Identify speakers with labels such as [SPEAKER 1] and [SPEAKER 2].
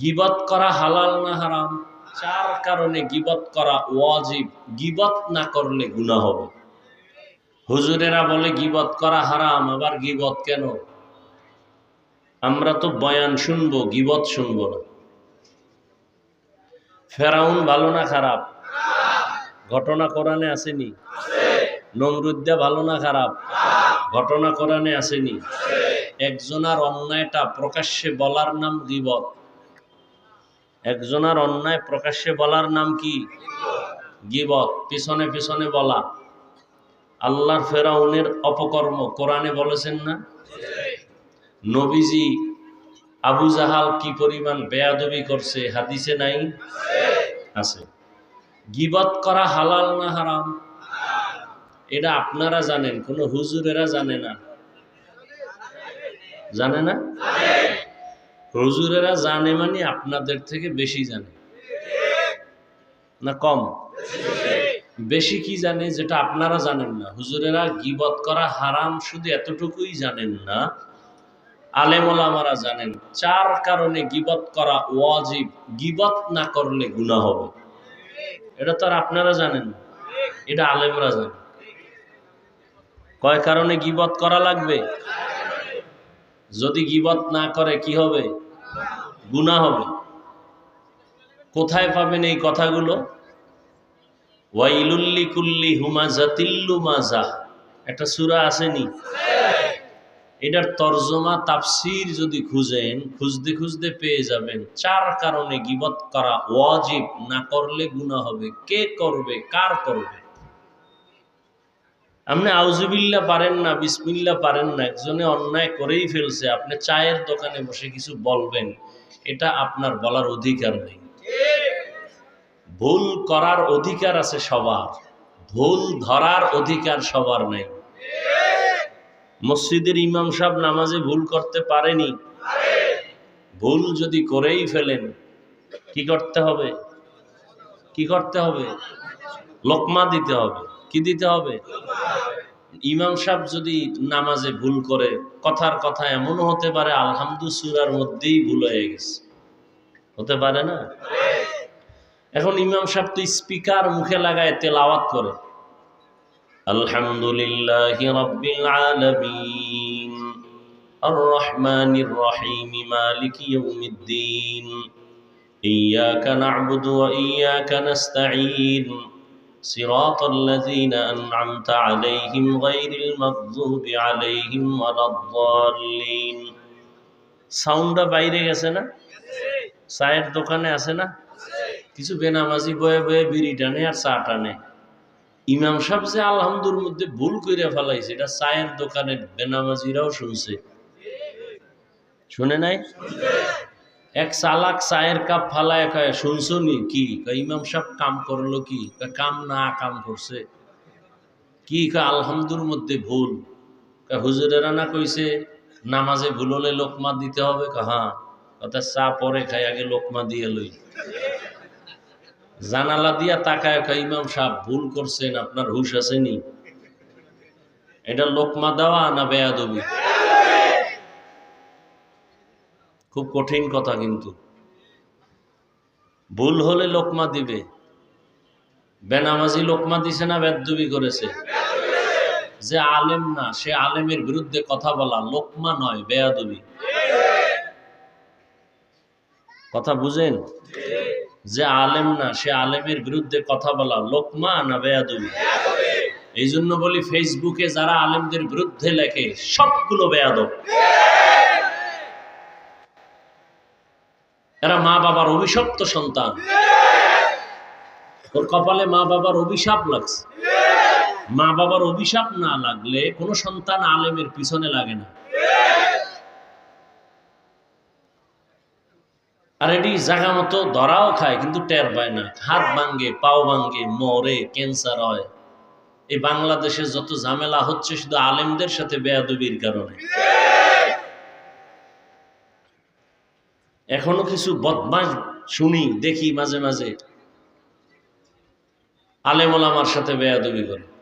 [SPEAKER 1] গিবত করা হালাল না হারাম? চার কারণে গিবত করা ওয়াজিব। গিবত না করলে গুনাহ হবে। হুজুরেরা বলে, গিবত করা হারাম, আবার গিবত কেন? আমরা তো বয়ান শুনব, গিবত শুনব না। ফেরাউন ভালো না খারাপ? ঘটনা কোরআনে আসেনি? নমরুদ্দা ভালো না খারাপ? ঘটনা কোরআনে আসেনি? একজনার অন্যায়টা প্রকাশ্যে বলার নাম গিবত। একজনার অন্যায় প্রকাশ্যে বলার নাম কি? গিবত, পিছনে পিছনে বলা। আল্লাহর ফেরাউনের অপকর্ম, কোরআনে বলেছেন না? নবীজি আবু জাহাল কি পরিমাণ বেয়াদবি করছে, হাদিসে নাই? আছে। গিবত করা হালাল না হারাম? এটা আপনারা জানেন, কোনো হুজুরেরা জানে না। জানে না? হুজুরেরা জানে মানে আপনাদের থেকে বেশি জানে। না কম? বেশি কি জানে যেটা আপনারা জানেন না? হুজুরেরা গিবত করা হারাম শুধু এতটুকুই জানেন না। আলেমোলামারা জানেন, চার কারণে গিবত করা ওয়াজিব। গিবত না করলে গুনাহ হবে। এটা তো আর আপনারা জানেন না। এটা আলেমরা জানেন কয় কারণে গিবত করা লাগবে? যদি গিবত না করে, কি হবে? গুণা হবে। কোথায় পাবেন এই কথাগুলো? ওয়াইলুল্লি কুল্লি হুমাজা তিল্লু মাজা একটা সুরা আসেনি? এটার তর্জমা, তাফসির যদি খুঁজেন, খুঁজতে খুঁজতে পেয়ে যাবেন। চার কারণে গিবত করা ওয়াজিব। না করলে গুণা হবে। কে করবে? কার করবে? আপনি আউজুবিল্লা পারেন না বিসমিল্লা পারেন না, একজনে অন্যায় করেই ফেলছে। আপনি চায়ের দোকানে বসে কিছু বলবেন, এটা আপনার বলার অধিকার নেই। ভুল করার অধিকার আছে সবার, ভুল ধরার অধিকার সবার নেই। মসজিদের ইমাম সাহেব নামাজে ভুল করতে পারেনি, ভুল যদি করেই ফেলেন, কি করতে হবে? কি করতে হবে? লোকমা দিতে হবে। কি দিতে হবে? ইমাম সাহেব যদি নামাজে ভুল করে, কথার কথা এমনও হতে পারে, আলহামদু সুরার মধ্যেই ভুল হয়ে গেছে। হতে পারে না? এখন ইমাম সাহেব তো স্পিকার মুখে লাগায় তেলাওয়াত করে। আলহামদুলিল্লাহ রব্বিল আলামিন। আর রহমানির রহিম মালিক ইয়াউমিদ্দিন। ইয়াকা না'বুদু ওয়া صراط الذين أنعمت عليهم غير المغضوب عليهم ولا الضالين সাউন্ডটা বাইরে গেছে না চায়ের দোকানে আছে না কিছু বেনামাজি বয়ে বয়ে বিড়ি টানে আর চা টানে ইমাম সাহেব যে আলহামদুর মধ্যে ভুল করে ফেলাইছে এটা চায়ের দোকানের বেনামাজিরাও শুনছে শুনে নাই এক চালাক চায়ের কাপ ফালায় খায়, শুনছো নি কি? ইমাম সাহেব কাম করল কি? কাম না, কাম করছে। কি কয়, আলহামদুর মধ্যে ভুল। হুজুরেরা না কইছে, নামাজে ভুল হলে লোকমা দিতে হবে? হ্যাঁ। অর্থাৎ চা পরে খাই আগে লোকমা দিয়ে লই। জানালা দিয়া তাকায়, কয়, ইমাম সাহেব, ভুল করছেন, আপনার হুশ আসেনি? এটা লোকমা দেওয়া না বেয়াদবি? খুব কঠিন কথা কিন্তু। ভুল হলে লোকমা দিবে। বেনামাজি লোকমা দিছে না, বেদবি করেছে। যে আলেম না, সে আলেমের বিরুদ্ধে কথা বলা, লোকমা নয়, বেয়াদবি। কথা বুঝেন? যে আলেম না, সে আলেমের বিরুদ্ধে কথা বলা, লোকমা না বেয়াদবি? এই জন্য বলি, ফেসবুকে যারা আলেমদের বিরুদ্ধে লেখে, সবগুলো বেয়াদব। এরা মা বাবার অভিশপ্ত সন্তান। ওর কপালে মা বাবার অভিশাপ লাগছে। মা বাবার অভিশাপ না লাগলে কোনো সন্তান আলেমের পিছনে লাগে না। আর এটি জায়গা মতো ধরাও খায়, কিন্তু টের পায় না। হাত ভাঙ্গে পাও ভাঙ্গে মরে, ক্যান্সার হয়। এই বাংলাদেশে যত ঝামেলা হচ্ছে, শুধু আলেমদের সাথে বেয়াদবির কারণে। এখনও কিছু বদমাস শুনি দেখি মাঝে মাঝে। আলেমলামার সাথে বেয়াদবি করে।